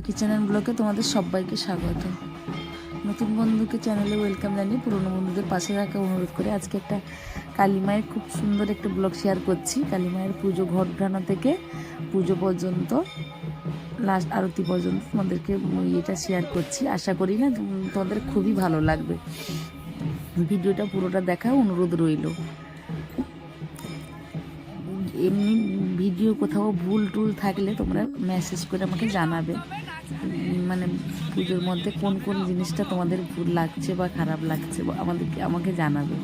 পাখি চ্যানেল ব্লগে তোমাদের সবাইকে স্বাগত। নতুন বন্ধুকে চ্যানেলে ওয়েলকাম জানিয়ে পুরনো বন্ধুদের পাশে রাখা অনুরোধ করে আজকে একটা কালীমায়ের খুব সুন্দর একটা ব্লগ শেয়ার করছি। কালীমায়ের পুজো ঘট ঘানো থেকে পুজো পর্যন্ত, লাস্ট আরতি পর্যন্ত তোমাদেরকে এটা শেয়ার করছি। আশা করি না তোমাদের খুবই ভালো লাগবে। ভিডিওটা পুরোটা দেখা অনুরোধ রইল। এমনি ভিডিও কোথাও ভুল টুল থাকলে তোমরা মেসেজ করে আমাকে জানাবে। মানে পুজোর মধ্যে কোন কোন জিনিসটা তোমাদের ভুল লাগছে বা খারাপ লাগছে বা আমাদেরকে, আমাকে জানাবে।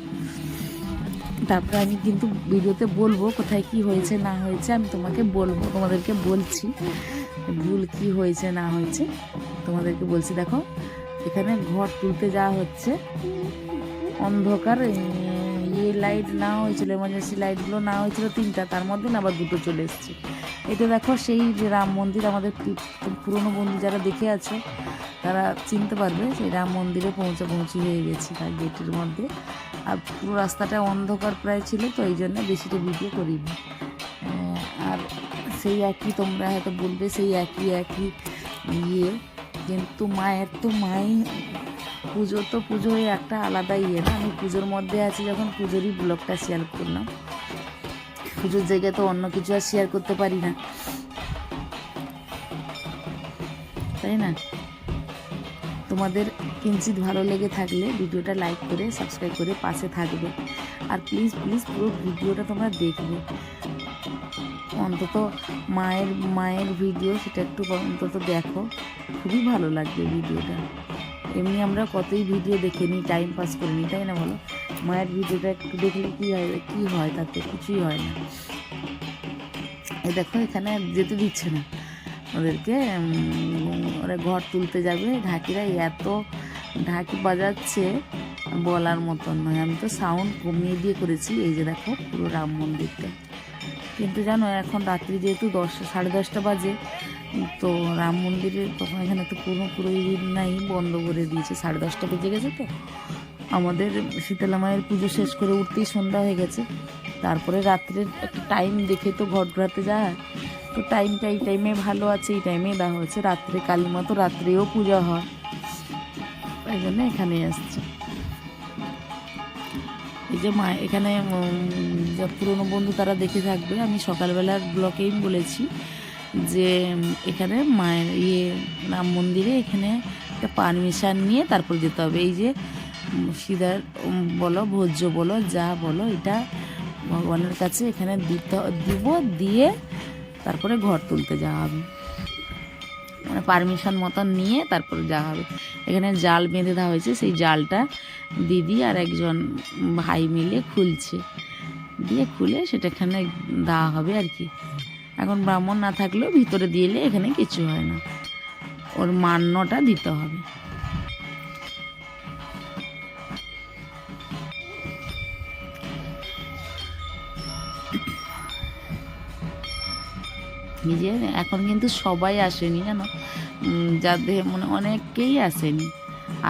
তারপরে আমি কিন্তু ভিডিওতে বলব কোথায় কি হয়েছে, না হয়েছে, আমি তোমাকে বলব, তোমাদেরকে বলছি ভুল কি হয়েছে, না হয়েছে, তোমাদেরকে বলছি। দেখো, এখানে ঘর তুলতে যাওয়া হচ্ছে। অন্ধকার ইয়ে লাইট না হয়েছিল এমার্জেন্সি লাইটগুলো না হয়েছিল তিনটা, তার মধ্যে আবার দুটো চলে এসছে। এটা দেখো সেই যে রাম মন্দির আমাদের পুরনো বন্ধু যারা দেখে আছে, তারা চিনতে পারবে সেই রাম মন্দিরে পৌঁছে পৌঁছে হয়ে গেছি তার গেটের মধ্যে। আর পুরো রাস্তাটা অন্ধকার প্রায় ছিল, তো এই জন্য বেশিটা ভিডিও করিনি। আর সেই একই তোমরা হয়তো বলবে সেই একই একই ইয়ে কিন্তু মায়ের তো মাই পুজো তো পুজো একটা আলাদা ইয়ে না। আমি পুজোর মধ্যে আছি যখন পুজোরই ব্লগটা শেয়ার করলাম। পুজোর জায়গায় তো অন্য কিছু আর শেয়ার করতে পারি না। তাই না? তোমাদের কিঞ্চিত ভালো লেগে থাকলে ভিডিওটা লাইক করে সাবস্ক্রাইব করে পাশে থাকবে। আর প্লিজ প্লিজ পুরো ভিডিওটা তোমরা দেখবে। অন্তত মায়ের মায়ের ভিডিও সেটা একটু অন্তত দেখো। খুবই ভালো লাগবে ভিডিওটা এমনি আমরা কতই ভিডিও দেখে নিই টাইম পাস করে নিই, তাই না বলো? মায়ের ভিডিওটা একটু দেখলে কী হয় কী হয় তাতে? কিছুই হয় না। এই দেখো, এখানে যেতে দিচ্ছে না ওদেরকে ওরা ঘর তুলতে যাবে। ঢাকিরা এত ঢাকি বাজাচ্ছে, বলার মতন নয়। আমি তো সাউন্ড কমিয়ে দিয়ে করেছি, এই যে দেখো, পুরো রাম মন্দিরটা। কিন্তু জানো, এখন রাত্রি যেহেতু দশটা, সাড়ে দশটা বাজে, তো রাম মন্দিরে তখন এখানে তো কোনো পুরোহিত নাই, বন্ধ করে দিয়েছে। সাড়ে দশটা বেজে গেছে তো। আমাদের শীতলা মায়ের পুজো শেষ করে উঠতেই সন্ধ্যা হয়ে গেছে। তারপরে রাত্রের একটা টাইম দেখে তো ঘট ঘোরাতে যায় তো টাইমটা এই টাইমে ভালো আছে, এই টাইমে দেওয়া হচ্ছে রাত্রে কালী মতো রাত্রেও পূজা হয়। তাই জন্য এখানে আসছে। এই যে মা এখানে যা পুরনো বন্ধু তারা দেখে থাকবে। আমি সকালবেলার ব্লকেই বলেছি যে এখানে মায়ের ইয়ে রাম মন্দিরে এখানে একটা পারমিশন নিয়ে তারপর যেতে হবে। এই যে সিদার বলো, ভোজ্য বলো, যা বলো, এটা ভগবানের কাছে এখানে দিতে, দিব, দিয়ে তারপরে ঘর তুলতে যাওয়া হবে। মানে পারমিশন মতন নিয়ে তারপরে যাওয়া হবে। এখানে জাল বেঁধে দেওয়া হয়েছে, সেই জালটা দিদি আর একজন ভাই মিলে খুলছে। দিয়ে খুলে সেটা এখানে দেওয়া হবে আর কি। এখন ব্রাহ্মণ না থাকলেও ভিতরে দিলে এখানে কিছু হয় না। ওর মান্যটা দিতে হবে। নিজে, এখন কিন্তু সবাই আসেনি জানো? যাদের মানে অনেকেই আসেনি।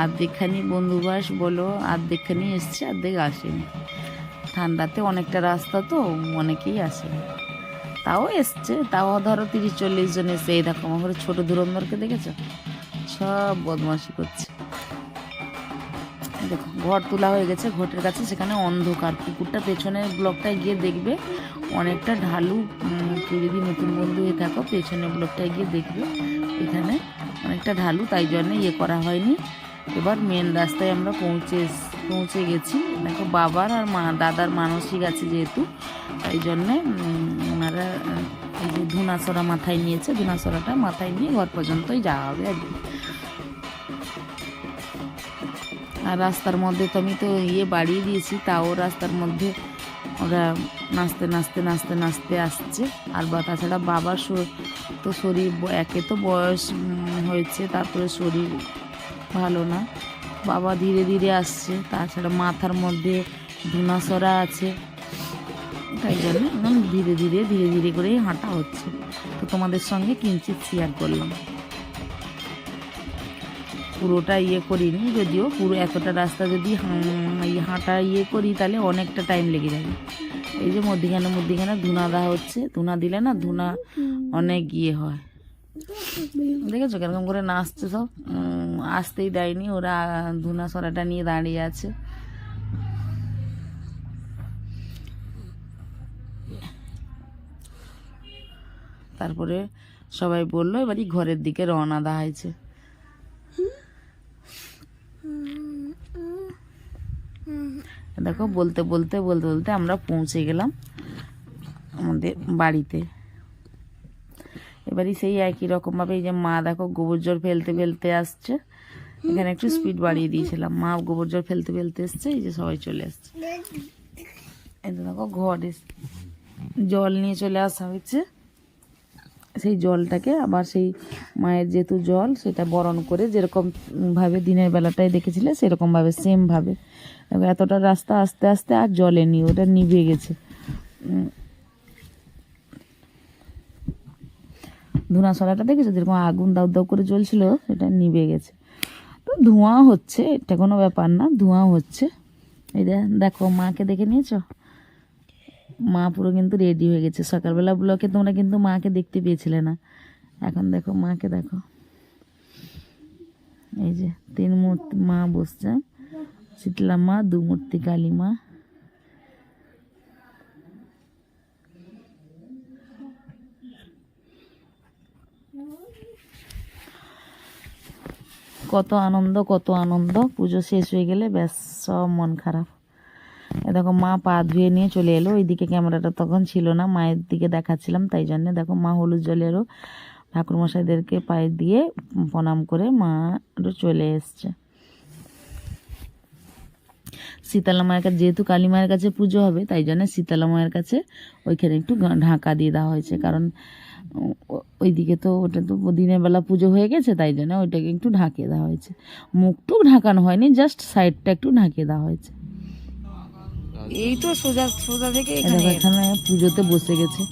আর্ধেকখানি বন্ধুবাস বলো, আর্ধেকখানি এসছে, আর্ধেক আসেনি। ঠান্ডাতে অনেকটা রাস্তা তো, অনেকেই আসেনি। তাও এসছে, তাও ধরো তিরিশ চল্লিশ জন এসছে। এই দেখো, আমার ছোটো ধুরন্ধরকে দেখেছ? সব বদমাশি করছে। দেখো ঘর তোলা হয়ে গেছে ঘটের কাছে, সেখানে অন্ধকার। পুকুরটা পেছনের ব্লকটায় গিয়ে দেখবে, অনেকটা ঢালু কেউ যদি নতুন বন্ধু হয়ে থাকো, পেছনের ব্লকটায় গিয়ে দেখবে, এখানে অনেকটা ঢালু, তাই জন্য ইয়ে করা হয়নি। এবার মেন রাস্তায় আমরা পৌঁছে পৌঁছে গেছি। দেখো, বাবার আর মা, দাদার মানসিক আছে যেহেতু, তাই জন্যে ওনারা, এই যে ধুনাসরা মাথায় নিয়েছে, ধুনাসরাটা মাথায় নিয়ে ঘর পর্যন্তই যাওয়া হবে আর কি। আর রাস্তার মধ্যে তো আমি তো ইয়ে বাড়িয়ে দিয়েছি, তাও রাস্তার মধ্যে ওরা নাচতে নাচতে নাচতে নাচতে আসছে। আর বা, তাছাড়া বাবার তো শরীর একে তো বয়স হয়েছে, তারপরে শরীর ভালো না। বাবা ধীরে ধীরে আসছে, তাছাড়া মাথার মধ্যে ধুনাসরা আছে। তাই জন্য ধীরে ধীরে ধীরে ধীরে করেই হাঁটা হচ্ছে। তো তোমাদের সঙ্গে কিঞ্চিত শেয়ার করলাম। পুরোটা ইয়ে করিনি, যদিও পুরো এতটা রাস্তা যদি এই হাঁটা ইয়ে করি তাহলে অনেকটা টাইম লেগে যাবে। এই যে মধ্যিখানে মধ্যিখানে ধুনা দেওয়া হচ্ছে, ধুনা দিলে না ধুনা অনেক ইয়ে হয়। দেখেছ কেরকম করে নাচছে সব? আসতেই দেয়নি, ওরা ধুনা সরাটা নিয়ে দাঁড়িয়ে আছে। তারপরে সবাই বলল, এবারই ঘরের দিকে রওনা দেওয়া হয়েছে। দেখো, বলতে বলতে বলতে বলতে আমরা পৌঁছে গেলাম আমাদের বাড়িতে। এবারই সেই একই রকমভাবে এই যে মা, দেখো, গোবর জল ফেলতে ফেলতে আসছে। এখানে একটু স্পিড বাড়িয়ে দিয়েছিলাম। মা গোবর জল ফেলতে ফেলতে এসছে, এই যে সবাই চলে আসছে। তো দেখো, ঘরে জল নিয়ে চলে আসা হয়েছে। সেই জলটাকে আবার সেই মায়ের যেহেতু জল, সেটা বরণ করে যেরকম ভাবে দিনের বেলাটায় দেখেছিলে, সেরকম ভাবে সেম ভাবে। এতটা রাস্তা আস্তে আস্তে আর জলে নি ওটা নিভে গেছে। ধুনা সরাটা দেখেছ? যেরকম আগুন দাউ দাউ করে জ্বলছিল, সেটা নিভে গেছে। তো ধোঁয়া হচ্ছে, এটা কোনো ব্যাপার না, ধোঁয়া হচ্ছে। এই দেখো, মাকে দেখে নিয়েছো? মা পুরো কিন্তু রেডি হয়ে গেছে। সকালবেলা ব্লকে তোমরা কিন্তু মাকে দেখতে পেয়েছিলে না। এখন দেখো, মাকে দেখো। এই যে, তিন মূর্তি মা বসছে। শীতলা মা, দু মূর্তি কালী মা। কত আনন্দ কত আনন্দ। পুজো শেষ হয়ে গেলে ব্যাস, সব মন খারাপ। দেখো মা পা ধুয়ে নিয়ে চলে এলো। ওইদিকে ক্যামেরাটা তখন ছিল না, মায়ের দিকে দেখাচ্ছিলাম, তাই জন্য দেখো মা হলুদ জল এলো ঠাকুরমশাইদেরকে পায়ে দিয়ে প্রণাম করে মা চলে এসছে। শীতলা মায়ের কাছে, যেহেতু কালী মায়ের কাছে পুজো হবে, তাই জন্য শীতলা মায়ের কাছে ওইখানে একটু ঢাকা দিয়ে দেওয়া হয়েছে। কারণ ওইদিকে তো ওটা তো দিনের বেলা পুজো হয়ে গেছে, তাই জন্য ওইটাকে একটু ঢাকিয়ে দেওয়া হয়েছে। মুখটুক ঢাকানো হয়নি, জাস্ট সাইডটা একটু ঢাকিয়ে দেওয়া হয়েছে। এই তো সোজা সোজা থেকে এখানে এখানে পুজোতে বসে গেছে।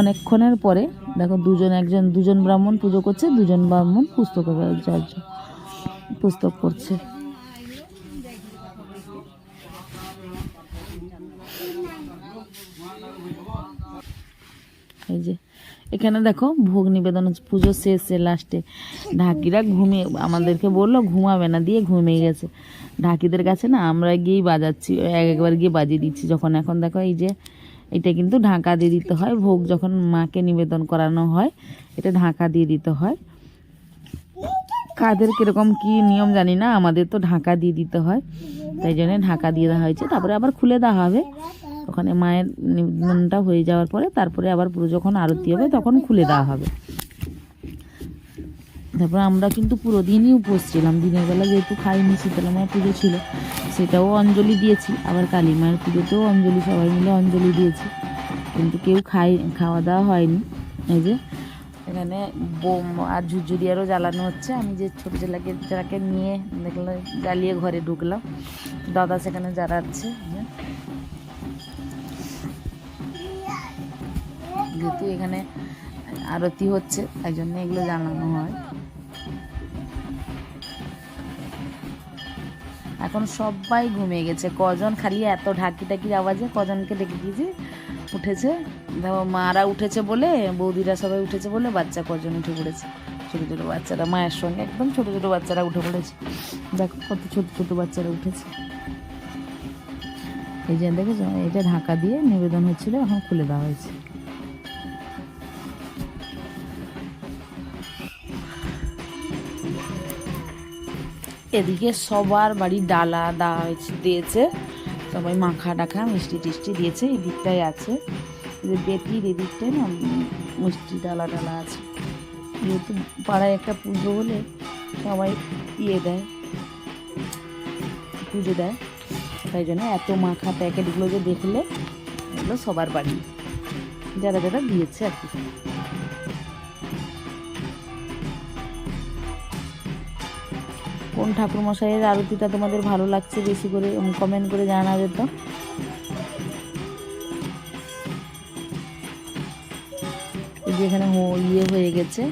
অনেকক্ষণের পরে দেখো দুজন একজন দুজন ব্রাহ্মণ পুজো করছে দুজন ব্রাহ্মণ পুস্তক পুস্তক করছে। এই যে এখানে দেখো ভোগ নিবেদন, পুজো শেষে লাস্টে। ঢাকিরা ঘুমিয়ে, আমাদেরকে বলল, ঘুমাবে না, দিয়ে ঘুমিয়ে গেছে। ঢাকিদের কাছে না, আমরা গিয়েই বাজাচ্ছি, এক একবার গিয়ে বাজিয়ে দিচ্ছি যখন। এখন দেখো এই যে, এটা কিন্তু ঢাকা দিয়ে দিতে হয়। ভোগ যখন মাকে নিবেদন করানো হয়, এটা ঢাকা দিয়ে দিতে হয়। কাদের কীরকম কি নিয়ম জানি না, আমাদের তো ঢাকা দিয়ে দিতে হয়। তাই জন্য ঢাকা দিয়ে দেওয়া হয়েছে। তারপরে আবার খুলে দেওয়া হবে। ওখানে মায়ের নিবেদনটা হয়ে যাওয়ার পরে তারপরে আবার পুরো যখন আরতি হবে তখন খুলে দেওয়া হবে। তারপর আমরা কিন্তু পুরো দিনই উপোস ছিলাম। দিনের বেলা যেহেতু খাইনি, শীতলা মায়ের পুজো ছিল, সেটাও অঞ্জলি দিয়েছি। আবার কালী মায়ের পুজোতেও অঞ্জলি, সবাই মিলে অঞ্জলি দিয়েছি। কিন্তু কেউ খাই, খাওয়া দাওয়া হয়নি। এই যে, এখানে বোম আর ঝুরঝুরিয়ারও জ্বালানো হচ্ছে। আমি যে ছোটো ছেলেকে, যাকে নিয়ে দেখলাম জ্বালিয়ে ঘরে ঢুকলাম। দাদা সেখানে জ্বালাচ্ছে। যেহেতু এখানে আরতি হচ্ছে, তাই জন্য এগুলো জানানো হয়। এখন সবাই ঘুমিয়ে গেছে। কজন খালি এত ঢাকি টাকির আওয়াজে কজনকে ডেকে দিয়েছে উঠেছে? দেখো, মারা উঠেছে বলে, বৌদিরা সবাই উঠেছে বলে বাচ্চা কজন উঠে পড়েছে? ছোটো ছোটো বাচ্চারা, মায়ের সঙ্গে একদম ছোটো ছোটো বাচ্চারা উঠে পড়েছে। দেখো, কত ছোটো ছোটো বাচ্চারা উঠেছে। এই যে দেখেছ, এটা ঢাকা দিয়ে নিবেদন হচ্ছিল, এখন খুলে দেওয়া হয়েছে। এদিকে সবার বাড়ি ডালা দেওয়া হয়েছে, দিয়েছে। সবাই মাখা টাখা, মিষ্টি টিষ্টি দিয়েছে এই দিকটায় আছে বেটির এই দিকটায় না, মিষ্টি ডালা ডালা আছে। যেহেতু পাড়ায় একটা পুজো হলে সবাই ইয়ে দেয়, পুজো দেয়। তাই জন্য এত মাখা প্যাকেটগুলো যে দেখলে, এগুলো সবার বাড়ি। যারা যারা দিয়েছে আর কি। কোন ঠাকুরমশাইয়ের আরতিটা তোমাদের ভালো লাগছে বেশি করে কমেন্ট করে জানাবে তো। এই যে এখানে হো- ইয়ে হয়ে গেছে।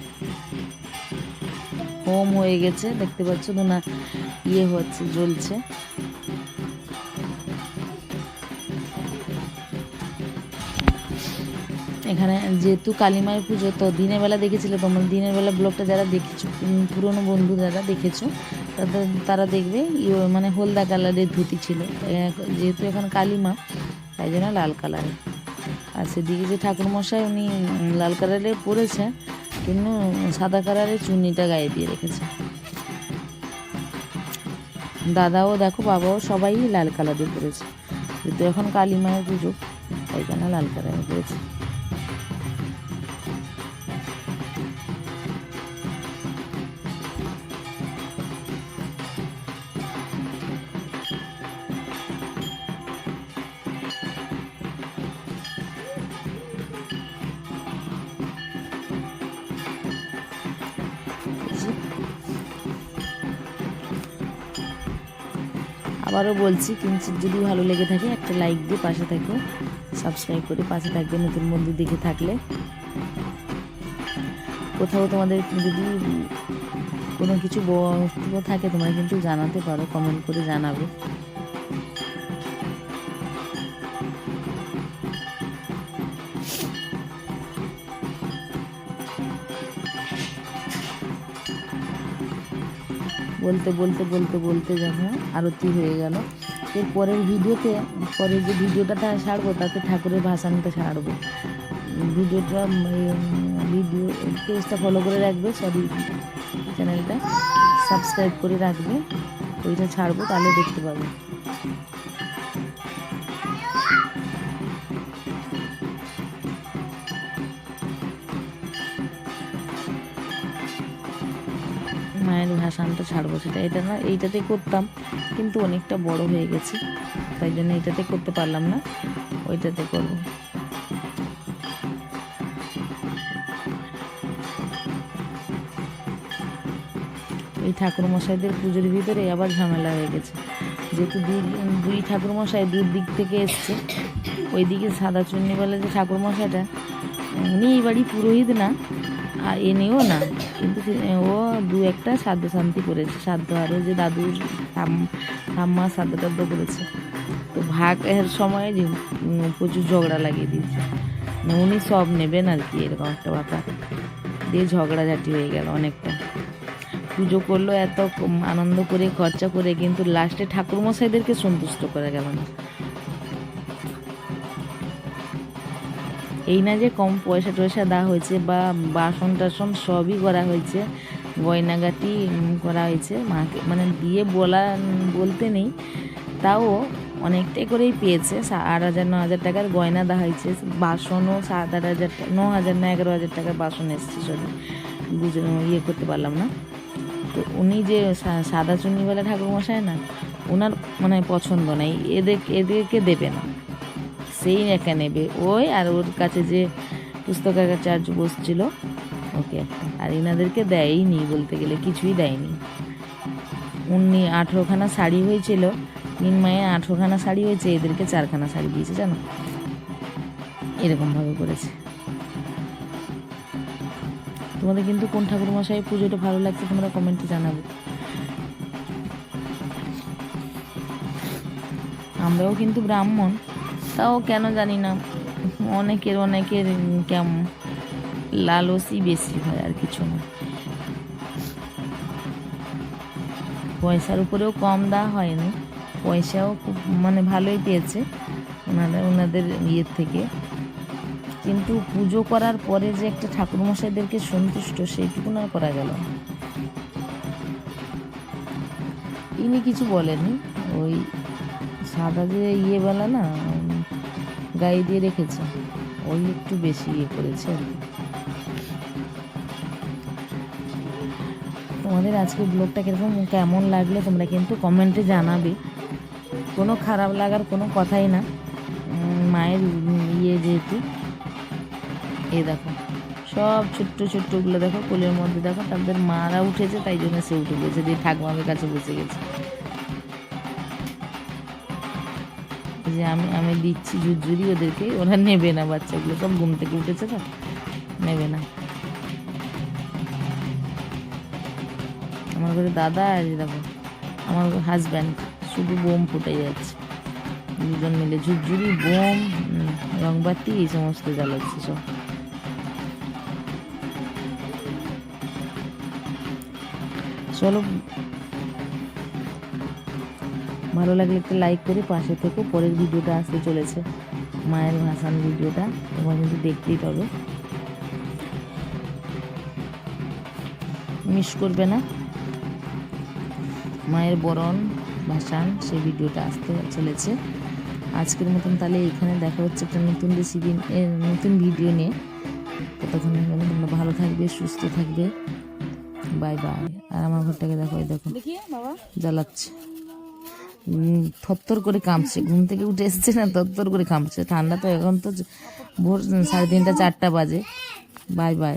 হোম হয়ে গেছে, দেখতে পাচ্ছ না ইয়ে হচ্ছে, জ্বলছে। এখানে যেহেতু কালীমায়ের পুজো, তো দিনের বেলা দেখেছিলে তোমরা? দিনের বেলা ব্লগটা যারা দেখেছ পুরনো বন্ধু যারা দেখেছ তারা দেখবে ইয়ে মানে হলদা কালারের ধুতি ছিল। যেহেতু এখন কালীমা তাই জন্য লাল কালারের। আর সেদিকে যে ঠাকুরমশাই উনি লাল কালারের পরেছে কিন্তু সাদা কালারের চুন্নিটা গায়ে দিয়ে রেখেছে। দাদাও দেখো, বাবাও সবাই লাল কালারের পরেছে। যেহেতু এখন কালী মায়ের পুজো, তাই জন্য লাল কালারের পরেছে। আবারও বলছি কিঞ্চিত যদি ভালো লেগে থাকে, একটা লাইক দিয়ে পাশে থাকবে সাবস্ক্রাইব করে পাশে থাকবে নতুন বন্ধু দেখে থাকলে। কোথাও তোমাদের যদি কোনো কিছু থাকে, তোমরা কিন্তু জানাতে পারো কমেন্ট করে জানাবে। বলতে বলতে বলতে বলতে যখন আরতি হয়ে গেল। এর পরের ভিডিওতে, পরের যে ভিডিওটা তা ছাড়বো, তাতে ঠাকুরের ভাসানটা ছাড়বো। ভিডিওটা ভিডিও, পেজটা ফলো করে রাখবে সরি চ্যানেলটা সাবস্ক্রাইব করে রাখবে, ওইটা ছাড়বো, তাহলে দেখতে পাবে। মায়ের ভাসানটা ছাড়বো সেটা, এটা না, এইটাতে করতাম, কিন্তু অনেকটা বড় হয়ে গেছে, তাই জন্য এইটাতে করতে পারলাম না, ওইটাতে করব। এই ঠাকুরমশাইদের পুজোর ভিতরে আবার ঝামেলা হয়ে গেছে, যেহেতু দুই দুই ঠাকুরমশাই দুই দিক থেকে এসছে, ওইদিকে সাদা চুন্নিওয়ালা যে ঠাকুরমশাইটা, উনি এই বাড়ি পুরোহিত না আর এনেও না। কিন্তু ও দু একটা সাধ্য শান্তি করেছে। সাধ্য আরও যে দাদুর ঠাম- ঠাম্মা সাধ্য টাধ্য করেছে। তো ভাগ এর সময় প্রচুর ঝগড়া লাগিয়ে দিয়েছে। মানে উনি সব নেবেন আর কি, এরকম একটা ব্যাপার। দিয়ে ঝগড়াঝাটি হয়ে গেল অনেকটা। পুজো করল এত আনন্দ করে, খরচা করে, কিন্তু লাস্টে ঠাকুরমশাইদেরকে সন্তুষ্ট করা গেল না। এই না যে কম পয়সা টয়সা দেওয়া হয়েছে বা বাসন টাসন সবই করা হয়েছে, গয়নাগাটি করা হয়েছে, মাকে মানে দিয়ে বলা বলতে নেই, তাও অনেকটাই করেই পেয়েছে আট হাজার, ন হাজার টাকার গয়না দেওয়া হয়েছে, বাসনও সাত, আট হাজার ন হাজার না এগারো হাজার টাকার বাসন এসছে সরি বুঝে ইয়ে করতে পারলাম না। তো উনি যে সাদা চুন্নিওয়ালা ঠাকুরমশাই না ওনার মানে পছন্দ নাই এদের এদেরকে দেবে না। সেই একা নেবে। ওই আর ওর কাছে যে পুস্তকাচার্য বসছিল, ওকে। আর এনাদেরকে দেয়নি বলতে গেলে, কিছুই দেয়নি। উনি আঠেরোখানা শাড়ি হয়েছিল মায়ে আঠেরোখানা শাড়ি হয়েছে, এদেরকে চারখানা শাড়ি দিয়েছে, জানো? এরকমভাবে করেছে। তোমাদের কিন্তু কোন ঠাকুর মশাই পুজোটা ভালো লাগছে তোমরা কমেন্টে জানাবে। আমরাও কিন্তু ব্রাহ্মণ। তাও কেন জানি না। অনেকের অনেকের কেমন লালসই বেশি হয় আর কিছু না। পয়সার উপরেও কম দেওয়া হয়নি। পয়সাও খুব মানে ভালোই পেয়েছে ওনারা, ওনাদের ইয়ের থেকে। কিন্তু পুজো করার পরে যে একটা ঠাকুরমশাইদেরকে সন্তুষ্ট, সেইটুকু না করা গেল ইনি কিছু বলেনি ওই সাদা যে ইয়ে বেলা না গায়ে দিয়ে রেখেছে। ওই একটু বেশি ইয়ে করেছে আর কি। তোমাদের আজকে ব্লগটা কীরকম, কেমন লাগল তোমরা কিন্তু কমেন্টে জানাবে। কোনো খারাপ লাগার কোনো কথাই না। মায়ের ইয়ে যেহেতু। এ দেখো, সব ছোট্ট ছোট্টগুলো দেখো, কোলের মধ্যে দেখো, তাদের মারা উঠেছে, তাই জন্য সে উঠে গেছে, দিয়ে ঠাকুমাদের কাছে বসে গেছে। যে আমি আমি দিচ্ছি ঝুরঝুরি ওদেরকে, ওরা নেবে না বাচ্চাগুলো, সব ঘুম থেকে উঠেছে তো, নেবে না। আমার ঘরে দাদা আর দেখো, আমার হাজব্যান্ড শুধু বোম ফুটে যাচ্ছে। দুজন মিলে ঝুরঝুরি, বোম রংবাতি, এই সমস্ত জ্বালাচ্ছে সব। চলো ভালো লাগলে একটা লাইক করে পাশে থেকে। পরের ভিডিওটা আসতে চলেছে। মায়ের ভাসান ভিডিওটা তোমার কিন্তু দেখতেই পাবে। মিস করবে না। মায়ের বরণ ভাসান সেই ভিডিওটা আসতে চলেছে। আজকের মতন তাহলে এখানে দেখা হচ্ছে একটা নতুন রেসিপি নতুন ভিডিও নিয়ে। ততক্ষণ তোমরা ভালো থাকবে সুস্থ থাকবে। বাই বাই আর আমার ঘরটাকে দেখো এই দেখো। জ্বালাচ্ছে। থরথর করে কাঁপছে। ঘুম থেকে উঠে এসেছে না, থরথর করে কাঁপছে। ঠান্ডা তো এখন তো ভোর সাড়ে তিনটা, চারটা বাজে। Bye bye